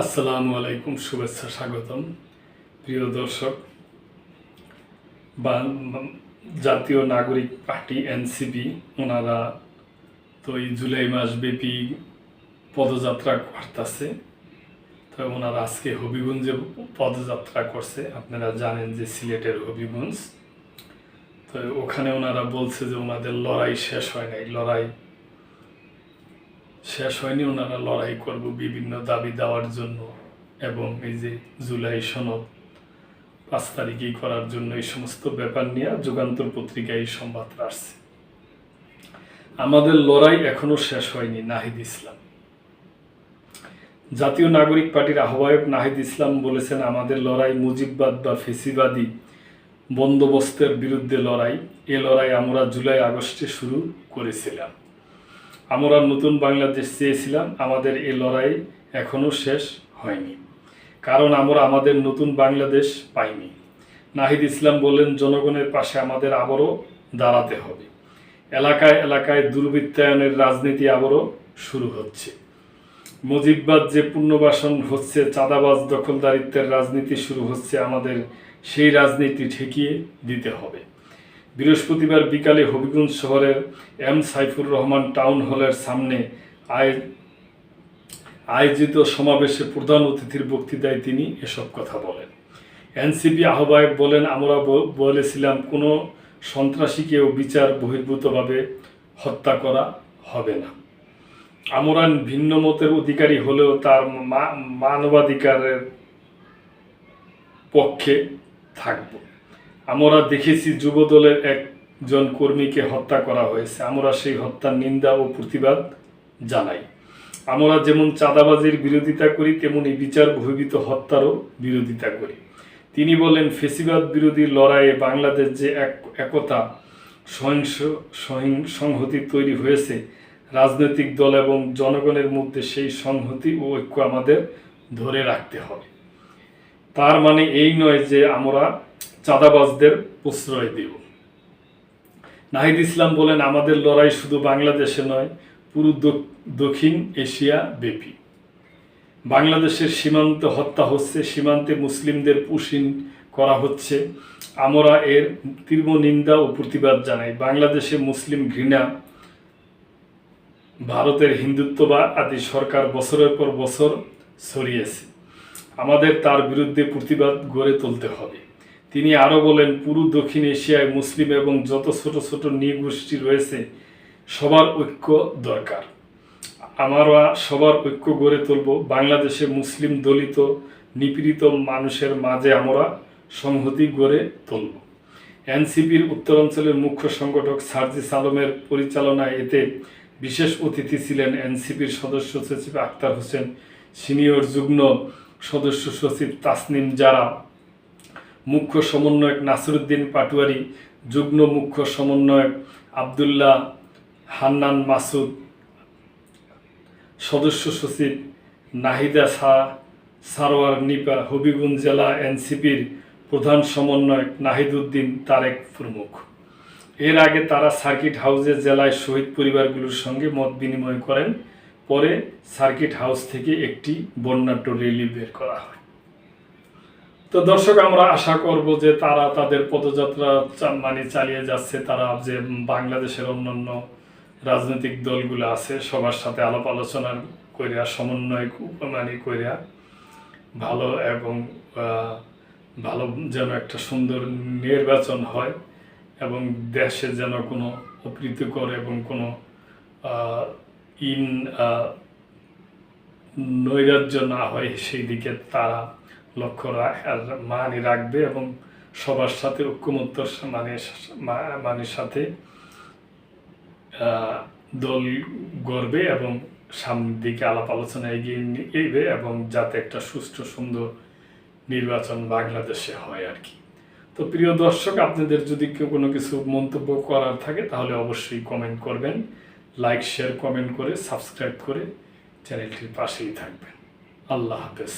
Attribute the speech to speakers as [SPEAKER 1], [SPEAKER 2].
[SPEAKER 1] আসসালামু আলাইকুম, শুভেচ্ছা, স্বাগতম। প্রিয় দর্শক বা জাতীয় নাগরিক পার্টি এনসিপি, ওনারা তো এই জুলাই মাস ব্যাপী পদযাত্রা করতেছে। তো ওনারা আজকে হবিগঞ্জে পদযাত্রা করছে। আপনারা জানেন যে সিলেটের হবিগঞ্জ। তো ওখানে ওনারা বলছে যে ওনাদের লড়াই শেষ হয় নাই। লড়াই শেষ হয়নি, ওনারা লড়াই করব বিভিন্ন দাবি দেওয়ার জন্য এবং এই যে জুলাই সনদ পাঁচ তারিখেই করার জন্য এই সমস্ত ব্যাপার নিয়ে যুগান্তর পত্রিকায় এই সংবাদ আসছে। আমাদের লড়াই এখনও শেষ হয়নি, নাহিদ ইসলাম। জাতীয় নাগরিক পার্টির আহ্বায়ক নাহিদ ইসলাম বলেছেন, আমাদের লড়াই মুজিববাদ বা ফেসিবাদী বন্দোবস্তের বিরুদ্ধে লড়াই, এ লড়াই আমরা জুলাই আগস্টে শুরু করেছিলাম। আমরা নতুন বাংলাদেশ চেয়েছিলাম, আমাদের এই লড়াই এখনও শেষ হয়নি। কারণ আমরা আমাদের নতুন বাংলাদেশ পাইনি। নাহিদ ইসলাম বললেন, জনগণের পাশে আমাদের আবারও দাঁড়াতে হবে। এলাকায় এলাকায় দুর্বৃত্তায়নের রাজনীতি আবারও শুরু হচ্ছে। মুজিববাদ যে পুনর্বাসন হচ্ছে, চাঁদাবাজ দখলদারিত্বের রাজনীতি শুরু হচ্ছে, আমাদের সেই রাজনীতি ঠেকিয়ে দিতে হবে। বৃহস্পতিবার বিকালে হবিগঞ্জ শহরের এম সাইফুর রহমান টাউন হলের সামনে আয় আয়োজিত সমাবেশে প্রধান অতিথির বক্তৃতায় তিনি এসব কথা বলেন। এনসিপি আহ্বায়ক বলেন, আমরা বলেছিলাম কোনো সন্ত্রাসীকেও বিচার বহির্ভূতভাবে হত্যা করা হবে না। আমরা ভিন্ন মতের অধিকারী হলেও তার মানবাধিকারের পক্ষে থাকব। আমরা দেখেছি যুবদলের একজন কর্মীকে হত্যা করা হয়েছে। আমরা সেই হত্যার নিন্দা ও প্রতিবাদ জানাই। আমরা যেমন চাঁদাবাজির বিরোধিতা করি, তেমনি বিচার বহির্ভূত হত্যারও বিরোধিতা করি। তিনি বলেন, ফেসিবাদ বিরোধী লড়াইয়ে বাংলাদেশ যে এক, একতা, সহিংস, সহিং, সংহতি তৈরি হয়েছে, রাজনৈতিক দল এবং জনগণের মধ্যে সেই সংহতি ও ঐক্য আমাদের ধরে রাখতে হবে। তার মানে এই নয় যে আমরা চাঁদাবাজদের প্রশ্রয় দেব। নাহিদ ইসলাম বলেন, আমাদের লড়াই শুধু বাংলাদেশে নয়, পুরো দক্ষিণ এশিয়া ব্যাপী। বাংলাদেশের সীমান্ত হত্যা হচ্ছে, সীমান্তে মুসলিমদের পুশিন করা হচ্ছে। আমরা এর তীব্র নিন্দা ও প্রতিবাদ জানাই। বাংলাদেশে মুসলিম ঘৃণা, ভারতের হিন্দুত্ববাদ আদি সরকার বছরের পর বছর ছড়িয়েছে। আমাদের তার বিরুদ্ধে প্রতিবাদ গড়ে তুলতে হবে। তিনি আরও বলেন, পুরো দক্ষিণ এশিয়ায় মুসলিম এবং যত ছোট ছোট নৃগোষ্ঠী রয়েছে, সবার ঐক্য দরকার। আমরা সবার ঐক্য গড়ে তুলব। বাংলাদেশে মুসলিম দলিত, নিপীড়িত মানুষের মাঝে আমরা সংহতি গড়ে তুলব। এনসিপির উত্তরাঞ্চলের মুখ্য সংগঠক সার্জিস আলমের পরিচালনায় এতে বিশেষ অতিথি ছিলেন এনসিপির সদস্য সচিব আক্তার হোসেন, সিনিয়র যুগ্ম সদস্য সচিব তাসনিম জারা মুখ্য সমন্বয়ক নাসিরুদ্দিন পাটুয়ারি, যুগ্ম মুখ্য সমন্বয়ক আবদুল্লাহ হান্নান মাসুদ, সদস্য সচিব নাহিদা সা সারোয়ার নিপা, হবিগঞ্জ জেলা এনসিপির প্রধান সমন্বয়ক নাহিদুদ্দিন তারেক প্রমুখ। এর আগে তারা সার্কিট হাউসে জেলায় শহীদ পরিবারগুলোর সঙ্গে মত বিনিময় করেন। পরে সার্কিট হাউস থেকে একটি বর্ণাঢ্য র্যালি বের করা হয়। তো দর্শক, আমরা আশা করব যে তারা তাদের পদযাত্রা মানে চালিয়ে যাচ্ছে। তারা যে বাংলাদেশের অন্যান্য রাজনৈতিক দলগুলো আছে, সবার সাথে আলাপ আলোচনা করিয়া সমন্বয় মানে করিয়া ভালো এবং ভালো যেন একটা সুন্দর নির্বাচন হয় এবং দেশে যেন কোনো অপ্রীতিকর এবং কোনো ইন নৈরাজ্য না হয়, সেই দিকে তারা লক্ষ্য মানে রাখবে এবং সবার সাথে ঐক্যমত্যর মানে মা- মানে সাথে দল গড়বে এবং সামনের দিকে আলাপ আলোচনা এগিয়ে নিয়ে এবে এবং যাতে একটা সুষ্ঠু, সুন্দর নির্বাচন বাংলাদেশে হয় আর কি। তো প্রিয় দর্শক, আপনাদের যদি কেউ কোনো কিছু মন্তব্য করার থাকে, তাহলে অবশ্যই কমেন্ট করবেন লাইক শেয়ার কমেন্ট করে সাবস্ক্রাইব করে চ্যানেলটির পাশেই থাকবেন। আল্লাহ হাফেজ।